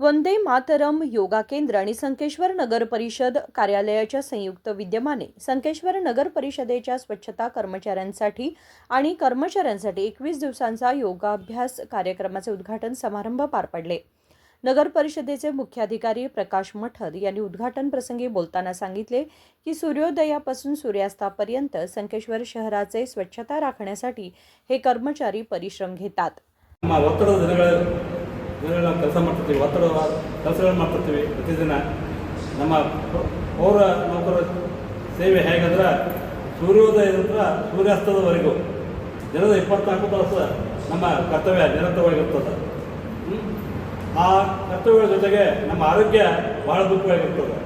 वंदे मातरम योगा केंद्र आणि संकेश्वर नगर परिषद कार्यालयाच्या संयुक्त विद्यमाने संकेश्वर नगर परिषदेच्या स्वच्छता कर्मचाऱ्यांसाठी आणि कर्मचाऱ्यांसाठी एकवीस दिवसांचा योगाभ्यास कार्यक्रमाचे उद्घाटन समारंभ पार पडले. नगर परिषदेचे मुख्याधिकारी प्रकाश मठद यांनी उद्घाटन प्रसंगी बोलताना सांगितले की सूर्योदयापासून सूर्यास्तापर्यंत संकेश्वर शहराचे स्वच्छता राखण्यासाठी हे कर्मचारी परिश्रम घेतात. ನಾವು ಕೆಲಸ ಮಾಡ್ತಿರ್ತೀವಿ ಒತ್ತಡ ಕೆಲಸಗಳನ್ನು ಮಾಡ್ತಿರ್ತೀವಿ ಪ್ರತಿದಿನ. ನಮ್ಮ ಪೌರ ನೌಕರರ ಸೇವೆ ಹೇಗಂದ್ರೆ ಸೂರ್ಯೋದಯದಿಂದ ಸೂರ್ಯಾಸ್ತದವರೆಗೂ, ದಿನದ ಇಪ್ಪತ್ನಾಲ್ಕು ತಾಸು ನಮ್ಮ ಕರ್ತವ್ಯ ನಿರಂತರವಾಗಿರ್ತದೆ? ಆ ಕರ್ತವ್ಯಗಳ ಜೊತೆಗೆ ನಮ್ಮ ಆರೋಗ್ಯ ಬಹಳ ಮುಖ್ಯವಾಗಿರ್ತದೆ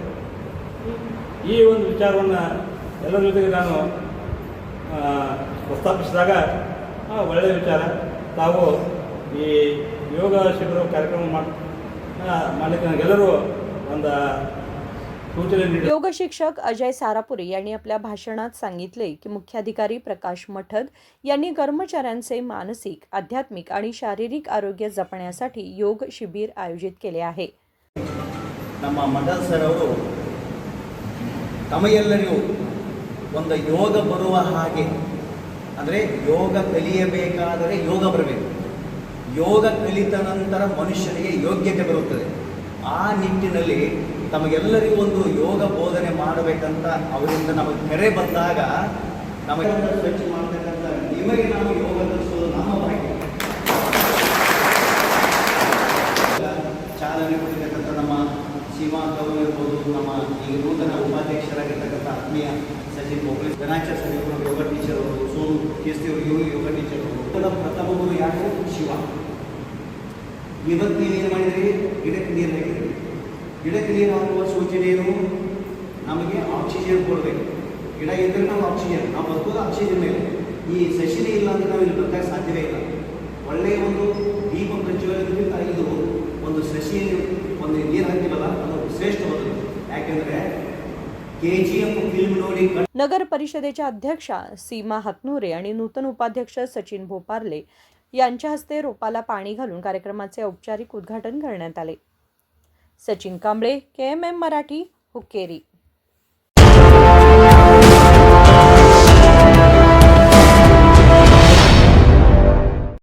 ಈ ಒಂದು ವಿಚಾರವನ್ನು ಎಲ್ಲರ ಜೊತೆಗೆ ನಾನು ಪ್ರಸ್ತಾಪಿಸಿದಾಗ ಒಳ್ಳೆಯ ವಿಚಾರ. ತಾವು ಈ ಯೋಗ ಶಿಬಿರ ಕಾರ್ಯಕ್ರಮ ಮಾಡಿ ಮಾಡಲಿಕ್ಕೆ ನನಗೆಲ್ಲರೂ ಒಂದು ಸೂಚನೆ ನೀಡಿ योग शिक्षक अजय सारापुरे यांनी आपल्या भाषणात सांगितले की मुख्याधिकारी प्रकाश मठद यांनी कर्मचाऱ्यांचे मानसिक आध्यात्मिक आणि शारीरिक आरोग्य जपण्यासाठी योग शिबिर आयोजित केले आहे ನಮ್ಮ ಮಠದ್ ಸರ್ ಅವರು ತಮಗೆಲ್ಲರಿಗೂ ಒಂದು ಯೋಗ ಬರುವ ಹಾಗೆ ಅಂದರೆ ಯೋಗ ಕಲಿಯಬೇಕಾದರೆ ಯೋಗ ಬರಬೇಕು ಯೋಗ ಕಲಿತ ನಂತರ ಮನುಷ್ಯನಿಗೆ ಯೋಗ್ಯತೆ ಬರುತ್ತದೆ. ಆ ನಿಟ್ಟಿನಲ್ಲಿ ತಮಗೆಲ್ಲರಿಗೂ ಒಂದು ಯೋಗ ಬೋಧನೆ ಮಾಡಬೇಕಂತ ಅವರಿಂದ ನಮಗೆ ಕರೆ ಬಂದಾಗ ನಮಗೆ ಸ್ವಚ್ಛ ಮಾಡ್ತಕ್ಕಂಥ ನಿಮಗೆ ನಾವು ಯೋಗ ಕಲಿಸೋದು ನಮ್ಮ ಭಾಗ್ಯ. ಚಾಲನೆ ಕೊಟ್ಟಿರ್ತಕ್ಕಂಥ ನಮ್ಮ ಶ್ರೀಮಾಂತ್ ಅವರು ಇರ್ಬೋದು, ನಮ್ಮ ಈ ನೂತನ ಉಪಾಧ್ಯಕ್ಷರಾಗಿರ್ತಕ್ಕಂಥ ಆತ್ಮೀಯ ಸಚಿನ್ ಮೊಬೈಲ್ ಗಣಾಚಾರ್ಯ ಸಚಿವರು ಯೋಗ ಟೀಚರ್ ಅವರು, ಸೋನು ಕೇಸ್ತಿ ಯೋಗ ಟೀಚರ್ ಅವರು. ಪ್ರಥಮ ಗುರು ಯಾರು? ಶಿವ. ಇವತ್ತು ನೀವೇನು ಮಾಡಿದ್ರಿ ಗಿಡಕ್ಕೆ ನೀರು ಹಾಕಿದ್ರಿ ಗಿಡಕ್ಕೆ ನೀರು ಹಾಕುವ ಸೂಚನೆ ಏನು ನಮಗೆ ಆಕ್ಸಿಜನ್ ಕೊಡಬೇಕು ಗಿಡ ಇದ್ದರೆ ನಾವು ಆಕ್ಸಿಜನ್ ನಾವು ಬದುಕೋದು ಆಕ್ಸಿಜನ್ ಮೇಲೆ ಈ ಸಸಿನೇ ಇಲ್ಲ ಅಂದ್ರೆ ನಾವು ಇಲ್ಲಿ ಬದುಕಕ್ಕೆ ಸಾಧ್ಯವೇ ಇಲ್ಲ ಒಳ್ಳೆಯ ಒಂದು ದೀಪ ಪ್ರಜ್ವಲನಕ್ಕಿಂತ ಇದು ಒಂದು ಸಸಿ ಒಂದು ನೀರು ಹಾಕಿರಲ್ಲ ಅದು ಶ್ರೇಷ್ಠವಾದದ್ದು ಯಾಕೆಂದರೆ ಕೆ ಜಿ ಎಫ್ ಫಿಲ್ಮ್ ನೋಡಿ ಕಣ್- नगर परिषदेच्या अध्यक्षा सीमा हातनुरे आणि नूतन उपाध्यक्ष सचिन भोपारले यांच्या हस्ते रोपाला पाणी घालून कार्यक्रमाचे औपचारिक उद्घाटन करण्यात आले. सचिन कांबळे के एम एम मराठी हुक्केरी.